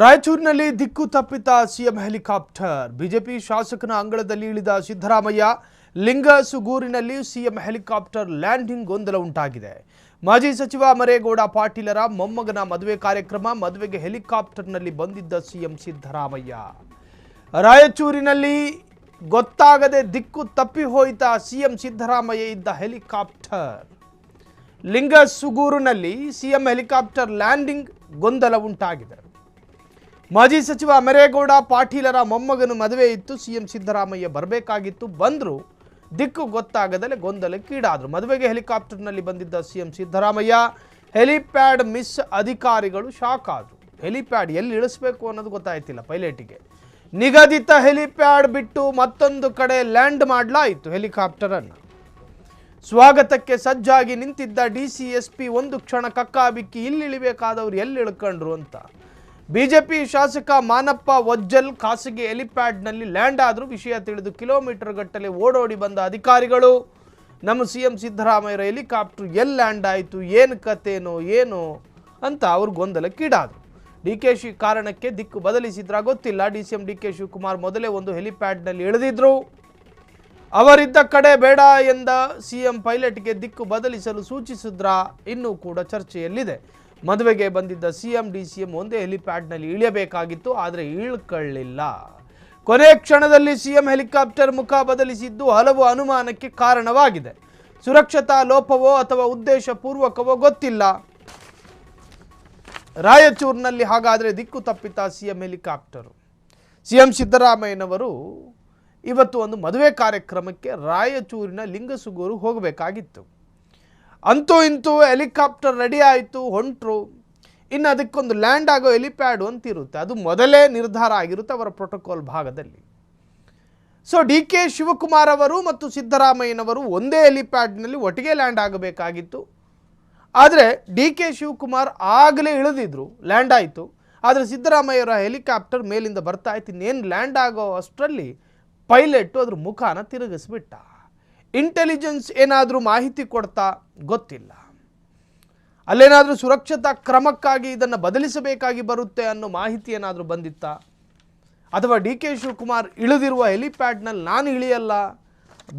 ರಾಯಚೂರಿನಲ್ಲಿ ದಿಕ್ಕು ತಪ್ಪಿತ ಸಿಎಂ ಹೆಲಿಕಾಪ್ಟರ್. ಬಿಜೆಪಿ ಶಾಸಕನ ಅಂಗಳದಲ್ಲಿ ಇಳಿದ ಸಿದ್ದರಾಮಯ್ಯ ಲಿಂಗಸುಗೂರಿನಲ್ಲಿ ಸಿಎಂ ಹೆಲಿಕಾಪ್ಟರ್ ಲ್ಯಾಂಡಿಂಗ್ ಗೊಂದಲ ಉಂಟಾಗಿದೆ. ಮಾಜಿ ಸಚಿವ ಮರೇಗೌಡ ಪಾಟೀಲರ ಮೊಮ್ಮಗನ ಮದುವೆ ಕಾರ್ಯಕ್ರಮ, ಮದುವೆಗೆ ಹೆಲಿಕಾಪ್ಟರ್ನಲ್ಲಿ ಬಂದಿದ್ದ ಸಿಎಂ ಸಿದ್ದರಾಮಯ್ಯ. ರಾಯಚೂರಿನಲ್ಲಿ ಗೊತ್ತಾಗದೆ ದಿಕ್ಕು ತಪ್ಪಿ ಹೋಯಿತ ಸಿಎಂ ಸಿದ್ದರಾಮಯ್ಯ ಇದ್ದ ಹೆಲಿಕಾಪ್ಟರ್. ಲಿಂಗಸುಗೂರಿನಲ್ಲಿ ಸಿಎಂ ಹೆಲಿಕಾಪ್ಟರ್ ಲ್ಯಾಂಡಿಂಗ್ ಗೊಂದಲ ಉಂಟಾಗಿದೆ. ಮಾಜಿ ಸಚಿವ ಅಮರೇಗೌಡ ಪಾಟೀಲರ ಮೊಮ್ಮಗನ ಮದುವೆ ಇತ್ತು. ಸಿಎಂ ಸಿದ್ದರಾಮಯ್ಯ ಬರಬೇಕಾಗಿತ್ತು. ಬಂದರು ದಿಕ್ಕು ಗೊತ್ತಾಗದಲೆ ಗೊಂದಲಕ್ಕೀಡಾದರು ಮದುವೆಗೆ ಹೆಲಿಕಾಪ್ಟರ್ನಲ್ಲಿ ಬಂದಿದ್ದ ಸಿಎಂ ಸಿದ್ದರಾಮಯ್ಯ ಹೆಲಿಪ್ಯಾಡ್ ಮಿಸ್ ಅಧಿಕಾರಿಗಳು ಶಾಕ್ ಆದರು. ಹೆಲಿಪ್ಯಾಡ್ ಎಲ್ಲಿ ಇಳಿಸ್ಬೇಕು ಅನ್ನೋದು ಗೊತ್ತಾಯ್ತಿಲ್ಲ ಪೈಲಟಿಗೆ. ನಿಗದಿತ ಹೆಲಿಪ್ಯಾಡ್ ಬಿಟ್ಟು ಮತ್ತೊಂದು ಕಡೆ ಲ್ಯಾಂಡ್ ಮಾಡಲಾಯಿತು ಹೆಲಿಕಾಪ್ಟರನ್ನು. ಸ್ವಾಗತಕ್ಕೆ ಸಜ್ಜಾಗಿ ನಿಂತಿದ್ದ ಡಿ ಸಿ ಎಸ್ ಪಿ ಒಂದು ಕ್ಷಣ ಕಕ್ಕಾಬಿಕ್ಕಿ ಇಲ್ಲಿ ಇಳಿಬೇಕಾದವ್ರು ಎಲ್ಲಿ ಇಳ್ಕೊಂಡ್ರು ಅಂತ. ಬಿಜೆಪಿ ಶಾಸಕ ಮಾನಪ್ಪ ವಜ್ಜಲ್ ಖಾಸಗಿ ಹೆಲಿಪ್ಯಾಡ್ನಲ್ಲಿ ಲ್ಯಾಂಡ್ ಆದರೂ ವಿಷಯ ತಿಳಿದು ಕಿಲೋಮೀಟರ್ ಗಟ್ಟಲೆ ಓಡೋಡಿ ಬಂದ ಅಧಿಕಾರಿಗಳು. ನಮ್ಮ ಸಿ ಎಂ ಸಿದ್ದರಾಮಯ್ಯರ ಹೆಲಿಕಾಪ್ಟರ್ ಎಲ್ಲಿ ಲ್ಯಾಂಡ್ ಆಯಿತು, ಏನು ಕತೆನೋ ಏನು ಅಂತ ಅವರು ಗೊಂದಲಕ್ಕೀಡಾದರು ಡಿ ಕೆ ಶಿ ಕಾರಣಕ್ಕೆ ದಿಕ್ಕು ಬದಲಿಸಿದ್ರ ಗೊತ್ತಿಲ್ಲ. D C M D K Shivakumar ಮೊದಲೇ ಒಂದು ಹೆಲಿಪ್ಯಾಡ್ನಲ್ಲಿ ಇಳಿದಿದ್ರು. ಅವರಿದ್ದ ಕಡೆ ಬೇಡ ಎಂದ ಸಿ ಎಂ ಪೈಲಟ್ಗೆ ದಿಕ್ಕು ಬದಲಿಸಲು ಸೂಚಿಸಿದ್ರಾ ಇನ್ನೂ ಕೂಡ ಚರ್ಚೆಯಲ್ಲಿದೆ. ಮದುವೆಗೆ ಬಂದಿದ್ದ C M D C M ಒಂದೇ ಹೆಲಿಪ್ಯಾಡ್ನಲ್ಲಿ ಇಳಿಯಬೇಕಾಗಿತ್ತು, ಆದರೆ ಇಳ್ಕೊಳ್ಳಿಲ್ಲ. ಕೊನೆ ಕ್ಷಣದಲ್ಲಿ ಸಿಎಂ ಹೆಲಿಕಾಪ್ಟರ್ ಮುಖ ಬದಲಿಸಿದ್ದು ಹಲವು ಅನುಮಾನಕ್ಕೆ ಕಾರಣವಾಗಿದೆ. ಸುರಕ್ಷತಾ ಲೋಪವೋ ಅಥವಾ ಉದ್ದೇಶಪೂರ್ವಕವೋ ಗೊತ್ತಿಲ್ಲ. ರಾಯಚೂರಿನಲ್ಲಿ ಹಾಗಾದರೆ ದಿಕ್ಕು ತಪ್ಪಿತ ಸಿಎಂ ಹೆಲಿಕಾಪ್ಟರು. ಸಿಎಂ ಸಿದ್ದರಾಮಯ್ಯನವರು ಇವತ್ತು ಒಂದು ಮದುವೆ ಕಾರ್ಯಕ್ರಮಕ್ಕೆ ರಾಯಚೂರಿನ ಲಿಂಗಸುಗೂರು ಹೋಗಬೇಕಾಗಿತ್ತು. ಅಂತೂ ಇಂತೂ ಹೆಲಿಕಾಪ್ಟರ್ ರೆಡಿ ಆಯಿತು, ಹೊಂಟ್ರು. ಇನ್ನು ಅದಕ್ಕೊಂದು ಲ್ಯಾಂಡ್ ಆಗೋ ಹೆಲಿಪ್ಯಾಡು ಅಂತಿರುತ್ತೆ ಅದು ಮೊದಲೇ ನಿರ್ಧಾರ ಆಗಿರುತ್ತೆ ಅವರ ಪ್ರೋಟೋಕಾಲ್ ಭಾಗದಲ್ಲಿ. ಸೊ ಡಿ ಕೆ ಶಿವಕುಮಾರ್ ಅವರು ಮತ್ತು ಸಿದ್ದರಾಮಯ್ಯನವರು ಒಂದೇ ಹೆಲಿಪ್ಯಾಡ್ನಲ್ಲಿ ಒಟ್ಟಿಗೆ ಲ್ಯಾಂಡ್ ಆಗಬೇಕಾಗಿತ್ತು. ಆದರೆ ಡಿ ಕೆ ಶಿವಕುಮಾರ್ ಆಗಲೇ ಇಳಿದಿದ್ರು ಲ್ಯಾಂಡ್ ಆಯಿತು. ಆದರೆ ಸಿದ್ದರಾಮಯ್ಯರ ಹೆಲಿಕಾಪ್ಟರ್ ಮೇಲಿಂದ ಬರ್ತಾ ಇತ್ತು. ಇನ್ನೇನು ಲ್ಯಾಂಡ್ ಆಗೋ ಅಷ್ಟರಲ್ಲಿ ಪೈಲಟ್ಟು ಅದ್ರ ಮುಖಾನ ತಿರುಗಿಸ್ಬಿಟ್ಟ. ಇಂಟೆಲಿಜೆನ್ಸ್ ಏನಾದರೂ ಮಾಹಿತಿ ಕೊಡ್ತಾ ಗೊತ್ತಿಲ್ಲ. ಅಲ್ಲೇನಾದರೂ ಸುರಕ್ಷತಾ ಕ್ರಮಕ್ಕಾಗಿ ಇದನ್ನು ಬದಲಿಸಬೇಕಾಗಿ ಬರುತ್ತೆ ಅನ್ನೋ ಮಾಹಿತಿ ಏನಾದರೂ ಬಂದಿತ್ತಾ? ಅಥವಾ ಡಿ ಕೆ ಶಿವಕುಮಾರ್ ಇಳಿದಿರುವ ಹೆಲಿಪ್ಯಾಡ್ನಲ್ಲಿ ನಾನು ಇಳಿಯಲ್ಲ,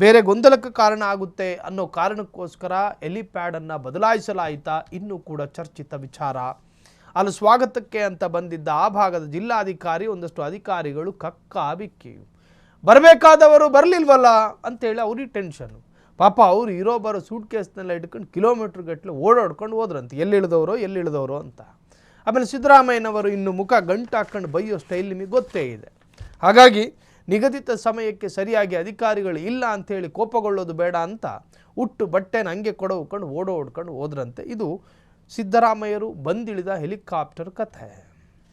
ಬೇರೆ ಗೊಂದಲಕ್ಕೆ ಕಾರಣ ಆಗುತ್ತೆ ಅನ್ನೋ ಕಾರಣಕ್ಕೋಸ್ಕರ ಹೆಲಿಪ್ಯಾಡನ್ನು ಬದಲಾಯಿಸಲಾಯಿತಾ? ಇನ್ನೂ ಕೂಡ ಚರ್ಚಿತ ವಿಚಾರ. ಅಲ್ಲಿ ಸ್ವಾಗತಕ್ಕೆ ಅಂತ ಬಂದಿದ್ದ ಆ ಭಾಗದ ಜಿಲ್ಲಾಧಿಕಾರಿ, ಒಂದಷ್ಟು ಅಧಿಕಾರಿಗಳು ಕಕ್ಕ ಬಿಕ್ಕಿ ಬರಬೇಕಾದವರು ಬರಲಿಲ್ವಲ್ಲ ಅಂತೇಳಿ ಅವ್ರಿಗೆ ಟೆನ್ಷನ್ನು ಪಾಪ ಅವ್ರು ಇರೋ ಬರೋ ಸೂಟ್ ಕೇಸ್ನೆಲ್ಲ ಇಟ್ಕೊಂಡು ಕಿಲೋಮೀಟ್ರ್ ಗಟ್ಟಲೆ ಓಡಾಡ್ಕೊಂಡು ಹೋದ್ರಂತೆ. ಎಲ್ಲಿ ಇಳಿದವರು ಎಲ್ಲಿ ಇಳಿದವರು ಅಂತ. ಆಮೇಲೆ ಸಿದ್ದರಾಮಯ್ಯನವರು ಇನ್ನು ಮುಖ ಗಂಟು ಹಾಕ್ಕೊಂಡು ಬೈಯೋ ಸ್ಟೈಲ್ ನಿಮಗೆ ಗೊತ್ತೇ ಇದೆ. ಹಾಗಾಗಿ ನಿಗದಿತ ಸಮಯಕ್ಕೆ ಸರಿಯಾಗಿ ಅಧಿಕಾರಿಗಳು ಇಲ್ಲ ಅಂಥೇಳಿ ಕೋಪಗೊಳ್ಳೋದು ಬೇಡ ಅಂತ ಉಟ್ಟು ಬಟ್ಟೆನ ಹಂಗೆ ಕೊಡವುಕೊಂಡು ಓಡೋಡ್ಕೊಂಡು ಹೋದ್ರಂತೆ. ಇದು ಸಿದ್ದರಾಮಯ್ಯರು ಬಂದಿಳಿದ ಹೆಲಿಕಾಪ್ಟರ್ ಕಥೆ.